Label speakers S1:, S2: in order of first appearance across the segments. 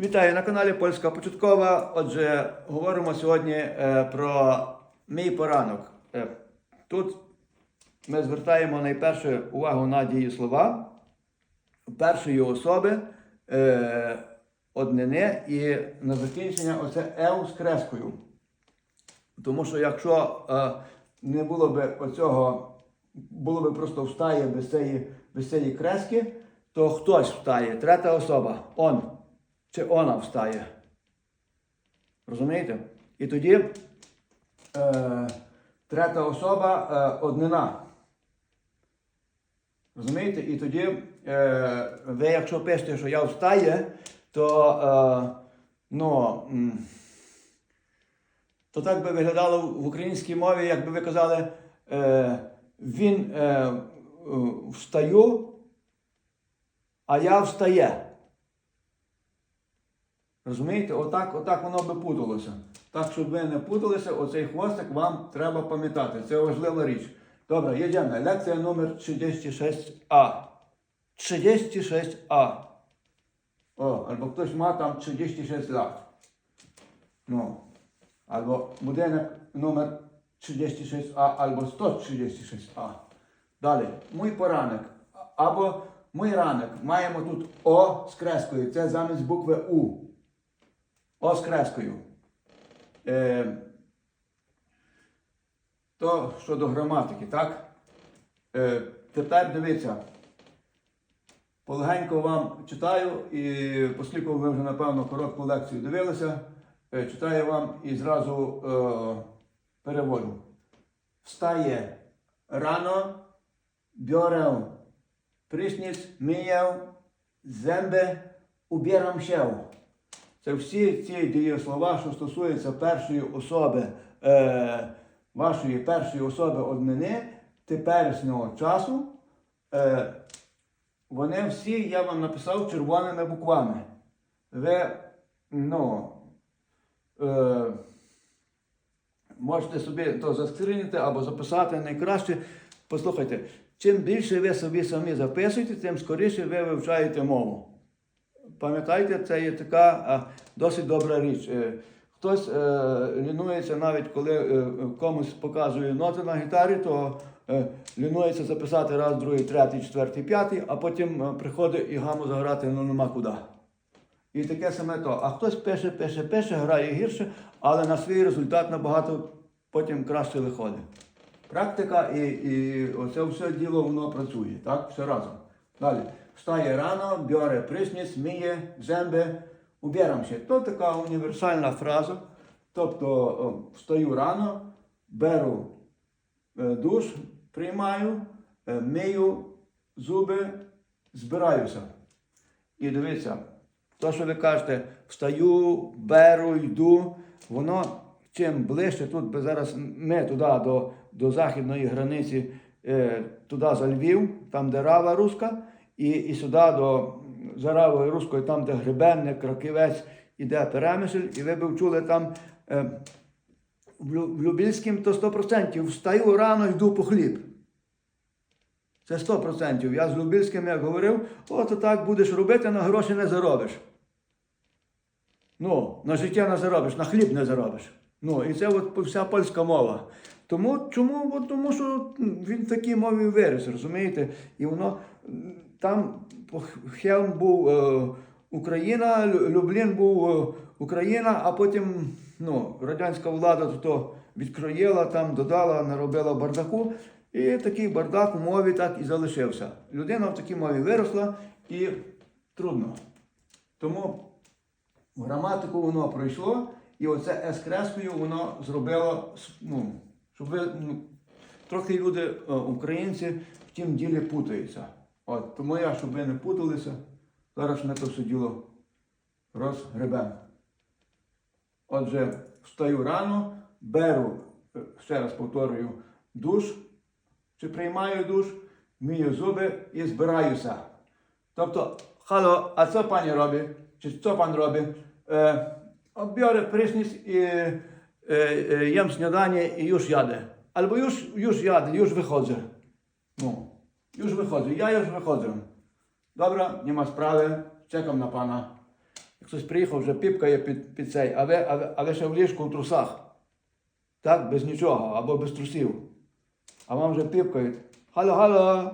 S1: Вітаю на каналі Польська Початкова. Отже, говоримо сьогодні е, про мій поранок. Е, тут ми звертаємо найперше увагу на дієслова першої особи е, однини і на закінчення оце еу з крескою. Тому що якщо не було б оцього, було б просто встає без цієї, без цієї крески, то хтось встає, третя особа, он чи вона встає. Розумієте? І тоді е, третя особа е, однина. Розумієте? І тоді е, ви, якщо пишете, що я встає, то, е, ну, то так би виглядало в українській мові, якби ви казали, е, він е, е, встаю, а я встає. Розумієте, отак, отак воно би путалося. Так, щоб ви не путалися, оцей хвостик вам треба пам'ятати. Це важлива річ. Добре, їдемо. Лекція номер 36А. 36А. О, або хтось має там 36 лет. Ну. Або будинок номер 36А, або 136А. Далі. Мій поранок. Або мій ранок. Маємо тут О з крескою. Це замість букви У. О з. Е, то щодо граматики, так? Е, тепер дивіться. Полегенько вам читаю, і оскільки ви вже, напевно, коротку лекцію дивилися, е, читаю вам і зразу е, переводжу. Встає рано, biorę prysznic, myję zęby, ubieram się. Це всі ці дієслова, що стосуються першої особи, е, вашої першої особи однини, теперішнього часу. Е, вони всі я вам написав червоними буквами. Ви, ну, е, можете собі то заскринити або записати найкраще. Послухайте, чим більше ви собі самі записуєте, тим скоріше ви вивчаєте мову. Пам'ятайте, це є така досить добра річ. Е, Хтось е, лінується навіть коли е, комусь показує ноти на гітарі, то лінується записати раз, другий, третій, четвертий, п'ятий, а потім приходить і гаму заграти ну нема куди. І таке саме то. А хтось пише, пише, пише, грає гірше, але на свій результат набагато потім краще виходить. Практика і, і оце все діло воно працює, так? Все разом. Далі. Встає рано, бере присніс, миє, земби, убірамося. То така універсальна фраза. Тобто встаю рано, беру е, душ, приймаю, е, мию зуби, збираюся. І дивіться, то, що ви кажете, встаю, беру, йду, воно чим ближче, тут зараз ми туди до, до західної границі, е, туди за Львів, там, де Рава Руська, і, і сюди до Заравої Руської, там, де Гребенник, Краківець, іде Перемишль, і ви б чули там е, в Лю- в Любільському, то 100%. Встаю рано, йду по хліб. Це 100%. Я з Любільським як говорив, от так будеш робити, на гроші не заробиш. Ну, на життя не заробиш, на хліб не заробиш. Ну, і це от вся польська мова. Тому чому? Бо тому що він в такій мові виріс, розумієте? І воно там Хелм був е, Україна, Люблін був е, Україна, а потім ну, радянська влада то відкроїла, там додала, наробила бардаку. І такий бардак у мові так і залишився. Людина в такій мові виросла і трудно. Тому граматику воно пройшло, і оце ескрескою воно зробило, ну, щоб ви, ну, трохи люди, е, українці, в тім ділі путаються. От, тому я, щоб ви не путалися, зараз ми то все діло розгребемо. Отже, встаю рано, беру, е, ще раз повторюю, душ, чи приймаю душ, мию зуби і збираюся. Тобто, halo, a co pani robi? Czy co pan robi? E, biorę prysznic i e, e, jem śniadanie i już jadę. Albo już, już jadę, już wychodzę. No, już wychodzę, ja już wychodzę. Dobra, nie ma sprawy, czekam na pana. як хтось приїхав, вже піпкає під, під цей, а ви, а, ви, а ви ще в ліжку в трусах. Так, без нічого, або без трусів. А вам вже піпкають. Хало, хало,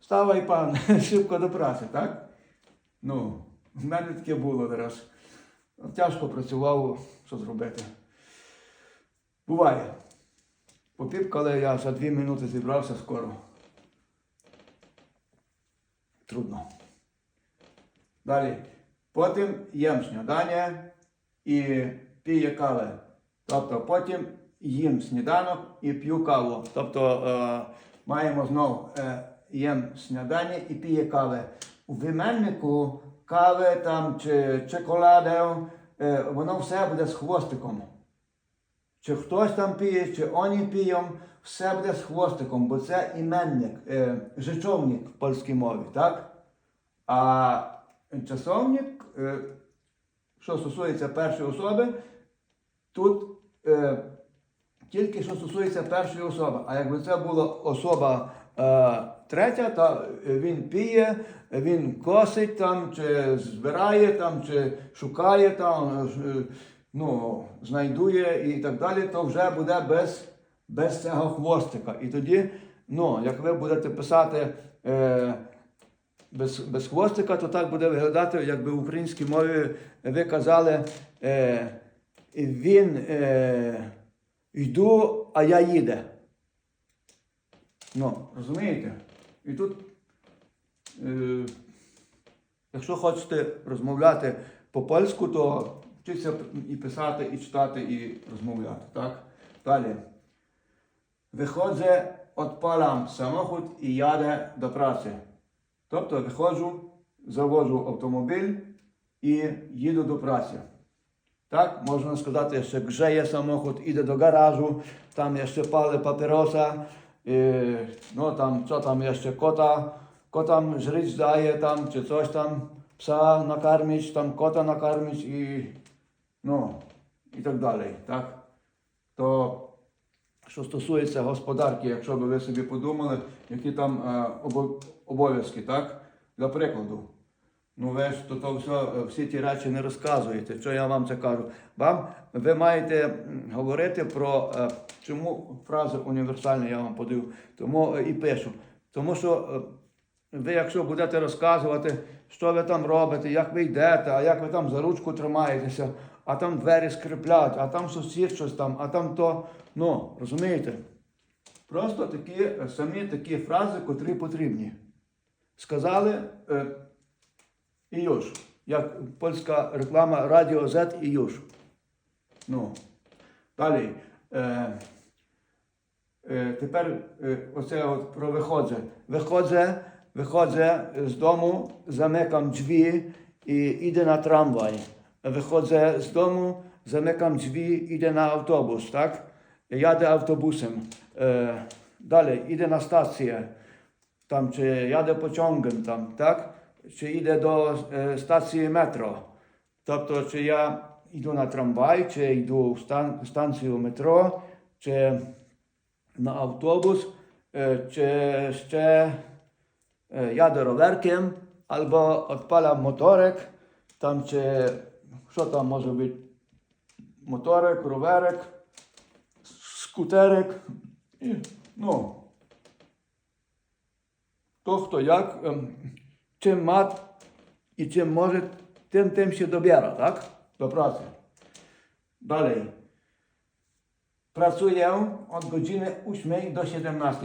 S1: вставай, пан, шибко до праці, так? Ну, в мене таке було зараз. Тяжко працював, що зробити. Буває. Попіпкали, я за дві минути зібрався скоро. Трудно. Далі. Потім їм снідання і п'є кави. Тобто потім їм сніданок і п'ю каву. Тобто е, маємо знову е, їм снідання і п'є кави. У вименнику кави там чи чоколаду, е, воно все буде з хвостиком. Чи хтось там п'є, чи вони п'ють, все буде з хвостиком, бо це іменник, е, жичовник в польській мові, так? А часовник, е, що стосується першої особи, тут е, тільки що стосується першої особи. А якби це була особа е, третя, то він піє, він косить там, чи збирає там, чи шукає там, е, ну, знайдує і так далі, то вже буде без, без цього хвостика. І тоді, ну, як ви будете писати. Е, без, без хвостика, то так буде виглядати, якби в українській мові ви казали, е, він е, йду, а я їде. Ну, розумієте? І тут, е, якщо хочете розмовляти по-польську, то вчіться і писати, і читати, і розмовляти. Так? Далі. Wychodzę, odpalam samochód i jadę do pracy. Тобто виходжу, заводжу автомобіль і їду до праці. Так, можна сказати, що грzeje samochód, іде до гаражу, там jeszcze palę papierosa, і, ну там, co tam jeszcze, kota, kotam żryć daje tam, czy coś tam, psa nakarmić, tam kota nakarmić i no, і так далі. Так? То що стосується господарки, якщо б ви собі подумали, які там е, обов'язки, так? Для прикладу. Ну ви ж то, то все, всі ті речі не розказуєте. Що я вам це кажу? Вам ви маєте говорити про е, чому фраза універсальна я вам подаю, тому е, і пишу. Тому що е, ви, якщо будете розказувати, що ви там робите, як ви йдете, а як ви там за ручку тримаєтеся, а там двері скриплять, а там сусід щось там, а там то. Ну, розумієте? Просто такі е, самі такі фрази, котрі потрібні. Сказали е, і юж. Як польська реклама Радіо Z і юж. Ну, далі. Е, е, тепер е, оце от про виходжу. Виходжу, виходжу з дому, замикам drzwi і іdę на трамвай. Wychodzę z domu, zamykam drzwi, idę na autobus, tak? Jadę autobusem. E, dalej, idę na stację, tam, czy jadę pociągiem tam, tak? Czy idę do e, stacji metro. Тобто, чи я йду на трамвай, чи йду в стан, станцію метро, чи на автобус, е, чи ще е, jadę rowerkiem, albo odpalam motorek, tam czy, Що там може бути? Моторик, роверик, скутерик. І, ну, То хто як, чим мат і чим може, тим тим ще добіра, так? До праці. Далі. Pracuję od godziny 8 do 17.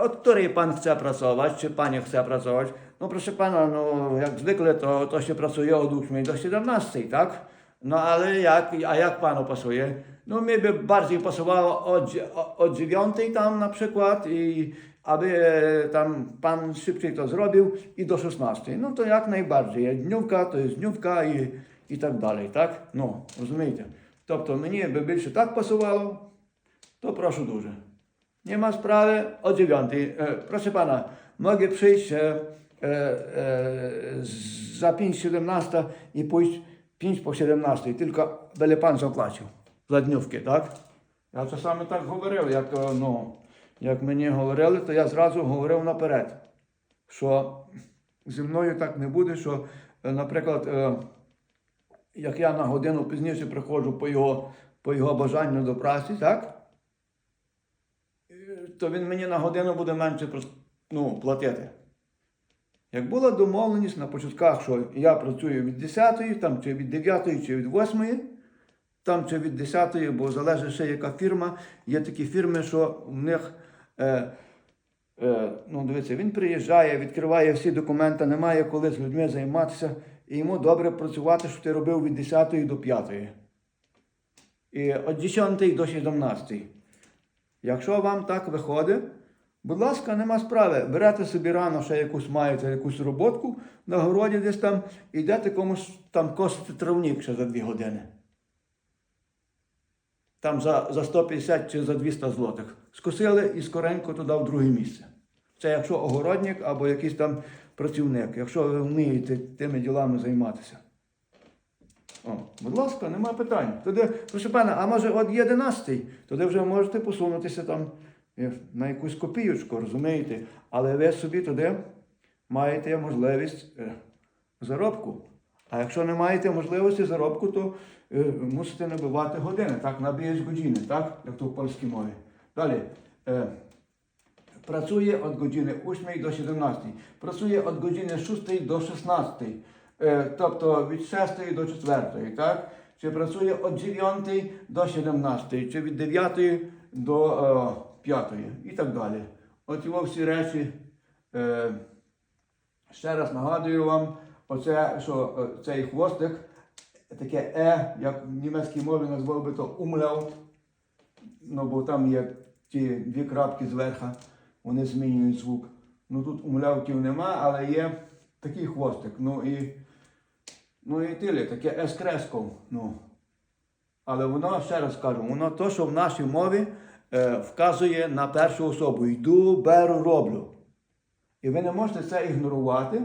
S1: Od której pan chce pracować? Czy pani chce pracować? No proszę pana, no jak zwykle to, to się pracuje od 8 do 17, tak? No ale jak, a jak panu pasuje? No mnie by bardziej pasowało od, dzie- o- od 9 tam na przykład i aby e, tam pan szybciej to zrobił i do 16. No to jak najbardziej. Dniówka to jest dniówka i, i tak dalej, tak? No, розумієте? Тобто мені би більше так пасувало, to proszę дуже. Nie ma sprawy o dziewiątej. E, proszę pana, mogę przyjść e, e, e, z- za 5.17 i pójść 5 po 17, tylko byle pan zapłacił za dniówkę, tak? Я czasami так говорив, як, е, ну, як мені говорили, то я зразу говорив наперед, що зі мною так не буде, що, е, наприклад, е, як я на годину пізніше приходжу по його, по його бажанню до праці, так? То він мені на годину буде менше ну, платити. Як була домовленість на початках, що я працюю від 10, там, чи від 9, чи від 8, там чи від 10, бо залежить ще яка фірма. Є такі фірми, що в них, е, е, ну дивіться, він приїжджає, відкриває всі документи, немає коли з людьми займатися, і йому добре працювати, що ти робив від 10 до 5. І від 10 до 17. Якщо вам так виходить, будь ласка, нема справи. Берете собі рано ще якусь маєте якусь роботку на городі десь там, і йдете комусь там косити травнік ще за 2 години. Там за, за 150 чи за 200 злотих. Скосили і скоренько туди в друге місце. Це якщо огородник або якийсь там працівник, якщо ви вмієте тими ділами займатися. О, будь ласка, нема питань. Тоді, прошу пана, а може от є 11, тоді вже можете посунутися там на якусь копійочку, розумієте? Але ви собі туди маєте можливість е, заробку. А якщо не маєте можливості заробку, то е, мусите набивати години, так, набієш години, так, як то в польській мові. Далі. Е, Працює від години 8 до 17, працює від години 6 до 16, е, тобто від 6 до 4, так? Чи працює від 9 до 17, чи від 9 до е, 5 і так далі. От його всі речі. Е, ще раз нагадую вам, оце, що е, цей хвостик, таке е, як в німецькій мові назвав би то умляут, ну бо там є ті дві крапки зверху, вони змінюють звук. Ну тут умляутів нема, але є такий хвостик. Ну і, ну і тилі, таке ескреско. Ну. Але воно, ще раз кажу, воно то, що в нашій мові е, вказує на першу особу. Йду, беру, роблю. І ви не можете це ігнорувати.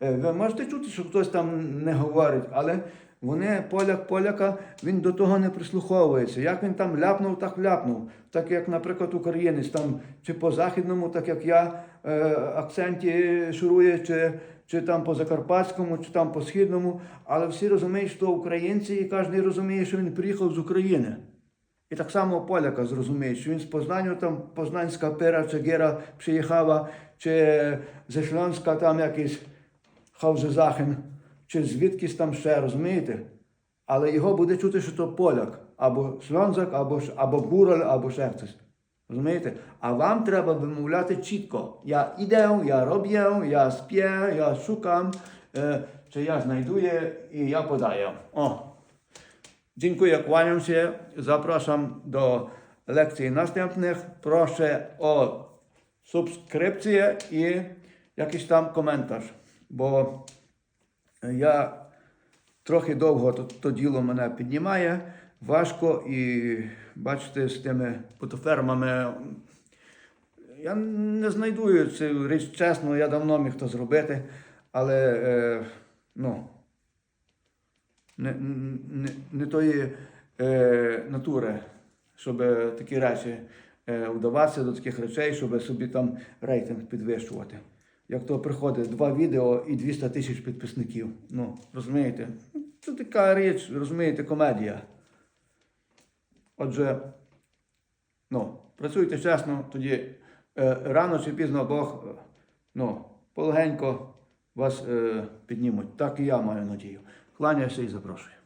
S1: Е, Ви можете чути, що хтось там не говорить, але вони, поляк поляка, він до того не прислуховується. Як він там ляпнув, так ляпнув. Так як, наприклад, українець там чи по західному, так як я е, акценті шурує, чи, чи там по закарпатському, чи там по східному. Але всі розуміють, що українці, і кожен розуміє, що він приїхав з України. І так само поляка зрозуміє, що він з Познанню, там Познанська пера чи гера приїхала, чи ze Шльонська там якийсь Хаузезахен, чи звідкись там ще, розумієте? Але його буде чути, що то поляк, або шльонзак, або, або бураль, або ще хтось. Розумієте? А вам треба вимовляти чітко. Я іду, я роблю, я спію, я шукам, е, чи я знайду і я подаю. О. Dziękuję, kłaniam się. Zapraszam do lekcji następnych. Proszę o subskrypcję i jakiś tam komentarz, bo я трохи довго то, то діло мене піднімає, важко і бачите, з тими потофермами. Я не знайду цю річ чесно, я давно міг то зробити, але е, ну, не, не, не тої е, натури, щоб такі речі е, вдаватися до таких речей, щоб собі там рейтинг підвищувати. Як то приходить два відео і 200 тисяч підписників. Ну, розумієте? Це така річ, розумієте, комедія. Отже, ну, працюйте чесно, тоді е, рано чи пізно Бог е, ну, полегенько вас е, піднімуть. Так і я маю надію. Kłania się i zaproszę.